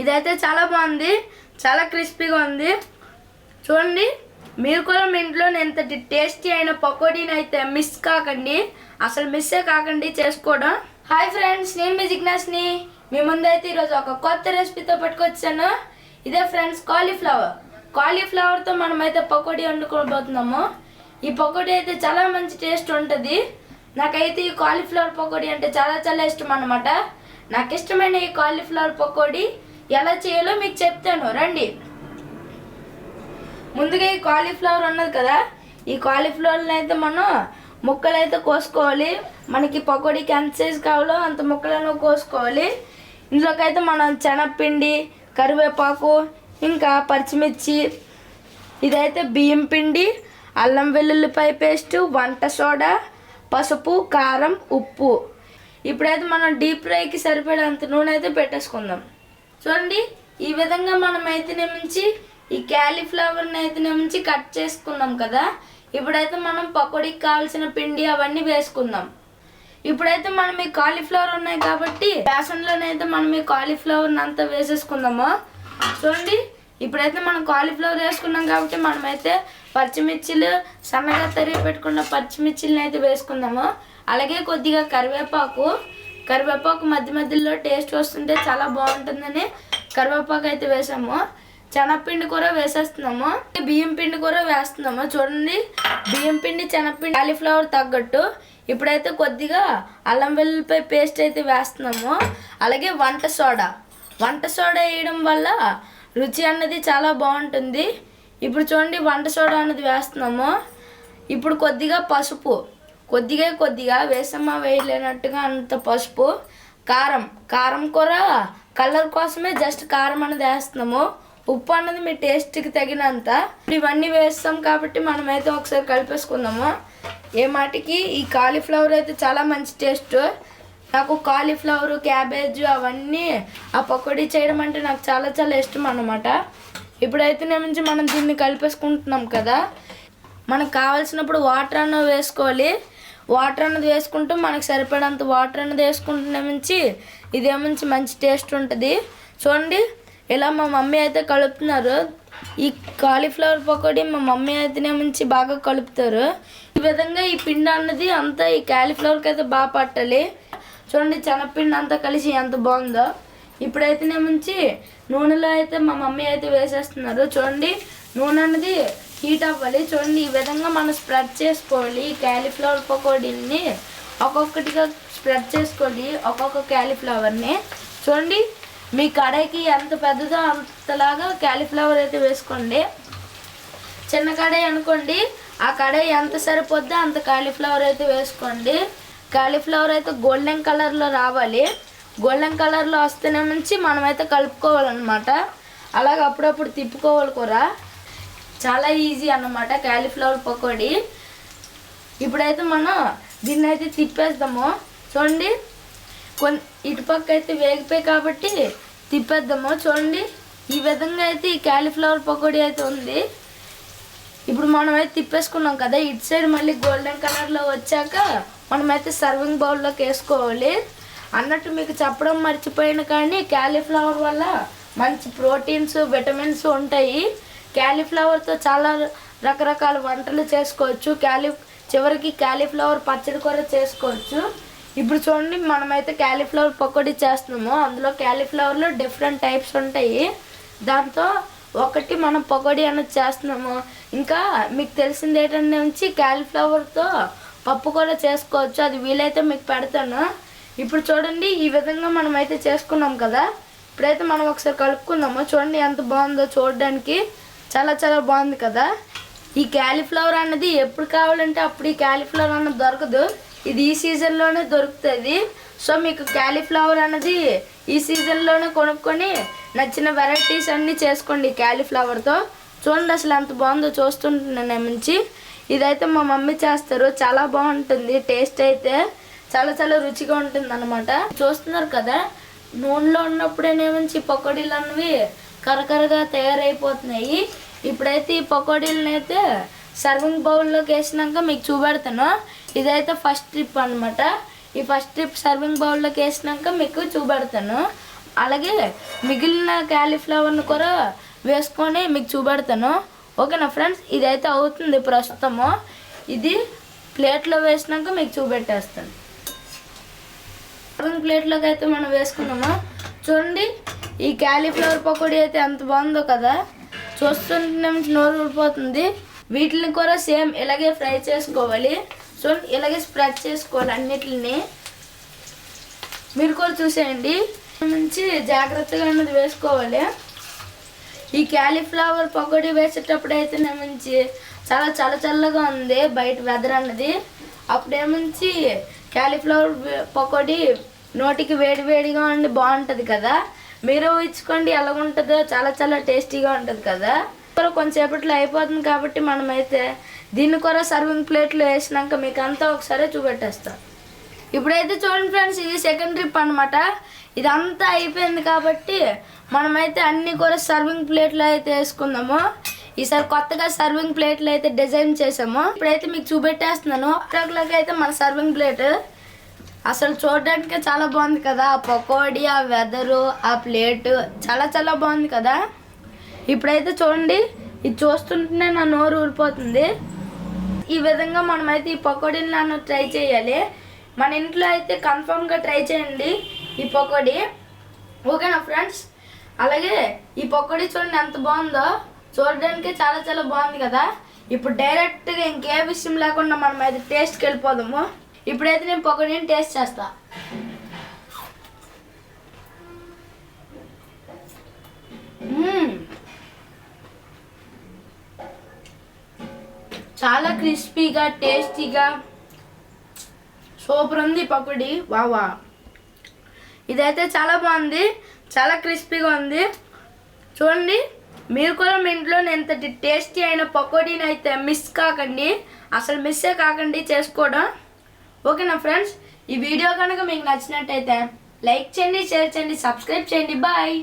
ఇదైతే చాలా బాగుంది. చాలా క్రిస్పీగా ఉంది. చూడండి. మీరు కూడా మీ ఇంట్లో ఎంత టేస్టీ అయిన పకోడీని అయితే మిస్ కాకండి. అసలు మిస్సే కాకండి చేసుకోవడం. హాయ్ ఫ్రెండ్స్ నేను మీ జిగ్నాస్ని మీ ముందైతే ఈరోజు ఒక కొత్త రెసిపీతో పట్టుకొచ్చాను. ఇదే ఫ్రెండ్స్ కాలీఫ్లవర్ కాలీఫ్లవర్తో మనమైతే పకోడీ వండుకోబోతున్నాము. ఈ పకోడీ అయితే చాలా మంచి టేస్ట్ ఉంటుంది. నాకైతే ఈ కాలీఫ్లవర్ పకోడీ అంటే చాలా చాలా ఇష్టం అనమాట నాకు ఇష్టమైన ఈ కాలీఫ్లవర్ పకోడీ ఎలా చేయాలో మీకు చెప్తాను. రండి. ముందుగా ఈ కాలీఫ్లవర్ ఉన్నది కదా ఈ కాలీఫ్లవర్ని అయితే మనం ముక్కలు అయితే కోసుకోవాలి. మనకి పకోడీకి ఎంత సైజు కావాలో అంత ముక్కలను కోసుకోవాలి. ఇందులోకైతే మనం శనగపిండి కరివేపాకు ఇంకా పచ్చిమిర్చి ఇదైతే బియ్యం పిండి అల్లం వెల్లుల్లిపాయ పేస్ట్ వంట సోడా పసుపు కారం ఉప్పు. ఇప్పుడైతే మనం డీప్ ఫ్రైకి సరిపడేంత నూనె అయితే పెట్టేసుకుందాం. చూడండి ఈ విధంగా మనం అయితే నుంచి ఈ క్యాలీఫ్లవర్ని అయితే నుంచి కట్ చేసుకున్నాం కదా. ఇప్పుడైతే మనం పకోడీకి కావాల్సిన పిండి అవన్నీ వేసుకుందాం. ఇప్పుడైతే మనం ఈ కాలీఫ్లవర్ ఉన్నాయి కాబట్టి బేసన్లోనైతే మనం ఈ కాలీఫ్లవర్ని అంతా వేసేసుకుందాము. చూడండి ఇప్పుడైతే మనం కాలీఫ్లవర్ వేసుకున్నాం కాబట్టి మనమైతే పచ్చిమిర్చిలు సన్నగా తరిగి పెట్టుకున్న పచ్చిమిర్చిలను అయితే వేసుకుందాము. అలాగే కొద్దిగా కరివేపాకు కరివేపాకు మధ్య మధ్యలో టేస్ట్ వస్తుంటే చాలా బాగుంటుందని కరివేపాకు అయితే వేసాము. శనగపిండి కూర వేసేస్తున్నాము. బియ్యం పిండి కూర వేస్తున్నాము. చూడండి బియ్యం పిండి శనగపిండి కాలీఫ్లవర్ తగ్గట్టు. ఇప్పుడైతే కొద్దిగా అల్లం వెల్లుల్లిపై పేస్ట్ అయితే వేస్తున్నాము. అలాగే వంట సోడా. వంట సోడా వేయడం వల్ల రుచి అన్నది చాలా బాగుంటుంది. ఇప్పుడు చూడండి వంట సోడా అన్నది వేస్తున్నాము. ఇప్పుడు కొద్దిగా పసుపు. కొద్దిగా కొద్దిగా వేసమ్మ వేయలేనట్టుగా అంత పసుపు కారం. కారం కూర కలర్ కోసమే జస్ట్ కారం అనేది వేస్తున్నాము. ఉప్పు అన్నది మీ టేస్ట్కి తగినంత. ఇప్పుడు ఇవన్నీ వేస్తాం కాబట్టి మనమైతే ఒకసారి కలిపేసుకుందాము. ఏ మాటికి ఈ కాలీఫ్లవర్ అయితే చాలా మంచి టేస్ట్. నాకు కాలీఫ్లవర్ క్యాబేజ్ అవన్నీ ఆ పకోడీ చేయడం అంటే నాకు చాలా చాలా ఇష్టం అన్నమాట. ఇప్పుడైతే నుంచి మనం దీన్ని కలిపేసుకుంటున్నాం కదా. మనకు కావాల్సినప్పుడు వాటర్ అన్న వేసుకోవాలి. వాటర్ అన్నది వేసుకుంటూ మనకు సరిపడంత వాటర్ అన్నది వేసుకుంటున్న నుంచి ఇదేమించి మంచి టేస్ట్ ఉంటుంది. చూడండి ఇలా మా మమ్మీ అయితే కలుపుతున్నారు. ఈ కాలీఫ్లవర్ పకోడీ మా మమ్మీ అయితేనే మంచి బాగా కలుపుతారు. ఈ విధంగా ఈ పిండి అన్నది అంతా ఈ కాలీఫ్లవర్కి అయితే బాగా పట్టాలి. చూడండి చెనపిండి అంతా కలిసి ఎంత బాగుందో. ఇప్పుడైతేనే మంచి నూనెలో అయితే మా మమ్మీ అయితే వేసేస్తున్నారు. చూడండి నూనె అన్నది హీట్ అవ్వాలి చూడండి ఈ విధంగా మనం స్ప్రెడ్ చేసుకోవాలి. ఈ క్యాలీఫ్లవర్ పకోడీని ఒక్కొక్కటిగా స్ప్రెడ్ చేసుకోండి ఒక్కొక్క క్యాలీఫ్లవర్ని. చూడండి మీ కడాయికి ఎంత పెద్దదో అంతలాగా క్యాలీఫ్లవర్ అయితే వేసుకోండి. చిన్న కడాయి అనుకోండి ఆ కడాయి ఎంత సరిపోద్దో అంత క్యాలీఫ్లవర్ అయితే వేసుకోండి. క్యాలీఫ్లవర్ అయితే గోల్డెన్ కలర్లో రావాలి. గోల్డెన్ కలర్లో వస్తేనే నుంచి మనమైతే కలుపుకోవాలన్నమాట. అలాగ అప్పుడప్పుడు తిప్పుకోవాలి కూర. చాలా ఈజీ అన్నమాట క్యాలీఫ్లవర్ పకోడీ. ఇప్పుడైతే మనం దీన్ని అయితే తిప్పేద్దాము. చూడండి కొన్ ఇటుపక్క అయితే వేగిపోయి కాబట్టి తిప్పేద్దాము. చూడండి ఈ విధంగా అయితే ఈ క్యాలీఫ్లవర్ పకోడీ అయితే ఉంది. ఇప్పుడు మనం అయితే తిప్పేసుకున్నాం కదా ఇటు సైడ్ మళ్ళీ గోల్డెన్ కలర్లో వచ్చాక మనమైతే సర్వింగ్ బౌల్లోకి వేసుకోవాలి. అన్నట్టు మీకు చెప్పడం మర్చిపోయిన కానీ క్యాలీఫ్లవర్ వల్ల మంచి ప్రోటీన్స్ విటమిన్స్ ఉంటాయి. క్యాలీఫ్లవర్తో చాలా రకరకాల వంటలు చేసుకోవచ్చు. క్యాలీ చివరికి క్యాలీఫ్లవర్ పచ్చడి కూడా చేసుకోవచ్చు. ఇప్పుడు చూడండి మనమైతే క్యాలీఫ్లవర్ పకోడీ చేస్తున్నాము. అందులో క్యాలీఫ్లవర్లో డిఫరెంట్ టైప్స్ ఉంటాయి. దాంతో ఒకటి మనం పకోడీ అనేది చేస్తున్నాము. ఇంకా మీకు తెలిసింది ఏంటంటే నుంచి క్యాలీఫ్లవర్తో పప్పు కూడా చేసుకోవచ్చు. అది వీలైతే మీకు పెడతాను. ఇప్పుడు చూడండి ఈ విధంగా మనం అయితే చేసుకున్నాం కదా. ఇప్పుడైతే మనం ఒకసారి కలుపుకుందాము. చూడండి ఎంత బాగుందో చూడడానికి. చాలా చాలా బాగుంది కదా. ఈ క్యాలీఫ్లవర్ అన్నది ఎప్పుడు కావాలంటే అప్పుడు ఈ క్యాలీఫ్లవర్ అన్నది దొరకదు. ఇది ఈ సీజన్లోనే దొరుకుతుంది. సో మీకు క్యాలీఫ్లవర్ అన్నది ఈ సీజన్లోనే కొనుక్కొని నచ్చిన వెరైటీస్ అన్నీ చేసుకోండి క్యాలీఫ్లవర్తో చూడండి అసలు ఎంత బాగుందో చూస్తుంటున్నాను మంచి ఇదైతే మా మమ్మీ చేస్తారు. చాలా బాగుంటుంది. టేస్ట్ అయితే చాలా చాలా రుచిగా ఉంటుంది అనమాట చూస్తున్నారు కదా? నూనెలో ఉన్నప్పుడేనేమించి పకోడీలు అన్నవి కరకరగా తయారైపోతున్నాయి. ఇప్పుడైతే ఈ పకోడీలను అయితే సర్వింగ్ బౌల్లోకి వేసినాక మీకు చూపెడతాను. ఇదైతే ఫస్ట్ ట్రిప్ అనమాట ఈ ఫస్ట్ ట్రిప్ సర్వింగ్ బౌల్లోకి వేసినాక మీకు చూపెడతాను. అలాగే మిగిలిన క్యాలీఫ్లవర్ని కూడా వేసుకొని మీకు చూపెడతాను. ఓకేనా ఫ్రెండ్స్ ఇదైతే అవుతుంది ప్రస్తుతము. ఇది ప్లేట్లో వేసినాక మీకు చూపెట్టేస్తాను. సర్వింగ్ ప్లేట్లోకి అయితే మనం వేసుకున్నాము? చూడండి. ఈ క్యాలీఫ్లవర్ పకోడీ అయితే ఎంత బాగుందో కదా. చూస్తుంటే నోరు ఊడిపోతుంది. వీటిని కూడా సేమ్ ఇలాగే ఫ్రై చేసుకోవాలి. సో ఇలాగే స్ప్రెడ్ చేసుకోవాలి అన్నిటిని. మీరు కూడా చూసేయండి. నుంచి జాగ్రత్తగా అన్నది వేసుకోవాలి. ఈ క్యాలీఫ్లవర్ పకోడీ వేసేటప్పుడు అయితే నుంచి చాలా చల్ల చల్లగా ఉంది బయట వెదర్ అన్నది. అప్పుడేముంచి క్యాలీఫ్లవర్ పకోడీ నోటికి వేడి వేడిగా ఉండి బాగుంటుంది కదా. మీరు ఇచ్చుకోండి ఎలా ఉంటుందో చాలా చాలా టేస్టీగా ఉంటుంది కదా. కూడా కొంచెంసేపట్లో అయిపోతుంది కాబట్టి మనమైతే దీన్ని కూడా సర్వింగ్ ప్లేట్లో వేసినాక మీకు అంతా ఒకసారి చూపెట్టేస్తాం. ఇప్పుడైతే చూడండి ఫ్రెండ్స్ ఇది సెకండ్ ట్రిప్ అనమాట ఇదంతా అయిపోయింది కాబట్టి మనమైతే అన్ని కూడా సర్వింగ్ ప్లేట్లో అయితే వేసుకుందాము. ఈసారి కొత్తగా సర్వింగ్ ప్లేట్లు అయితే డిజైన్ చేసాము. ఇప్పుడైతే మీకు చూపెట్టేస్తున్నాను. అట్లాగైతే అయితే మన సర్వింగ్ ప్లేట్ అసలు చూడడానికి చాలా బాగుంది కదా. ఆ పకోడీ ఆ వెదరు ఆ ప్లేటు చాలా చాలా బాగుంది కదా. ఇప్పుడైతే చూడండి ఇది చూస్తుంటేనే నా నోరు ఊరిపోతుంది. ఈ విధంగా మనమైతే ఈ పకోడీని నన్ను ట్రై చేయాలి. మన ఇంట్లో అయితే కన్ఫామ్గా ట్రై చేయండి ఈ పకోడీ. ఓకేనా ఫ్రెండ్స్? అలాగే ఈ పకోడీ చూడండి ఎంత బాగుందో. చూడడానికి చాలా చాలా బాగుంది కదా. ఇప్పుడు డైరెక్ట్గా ఇంకే విషయం లేకుండా మనం అయితే టేస్ట్కి వెళ్ళిపోదాము. ఇప్పుడైతే నేను పకోడీని టేస్ట్ చేస్తా. చాలా క్రిస్పీగా టేస్టీగా సూపర్ ఉంది పకోడీ. వావా ఇదైతే చాలా బాగుంది చాలా క్రిస్పీగా ఉంది. చూడండి మీరు కూడా మీ ఇంట్లో ఇంతటి టేస్టీ అయిన పకోడీని అయితే మిస్ కాకండి. అసలు మిస్సే కాకండి చేసుకోవడం. ఓకేనా ఫ్రెండ్స్ ఈ వీడియో కనుక మీకు నచ్చినట్టయితే లైక్ చేయండి షేర్ చేయండి సబ్స్క్రైబ్ చేయండి. బాయ్.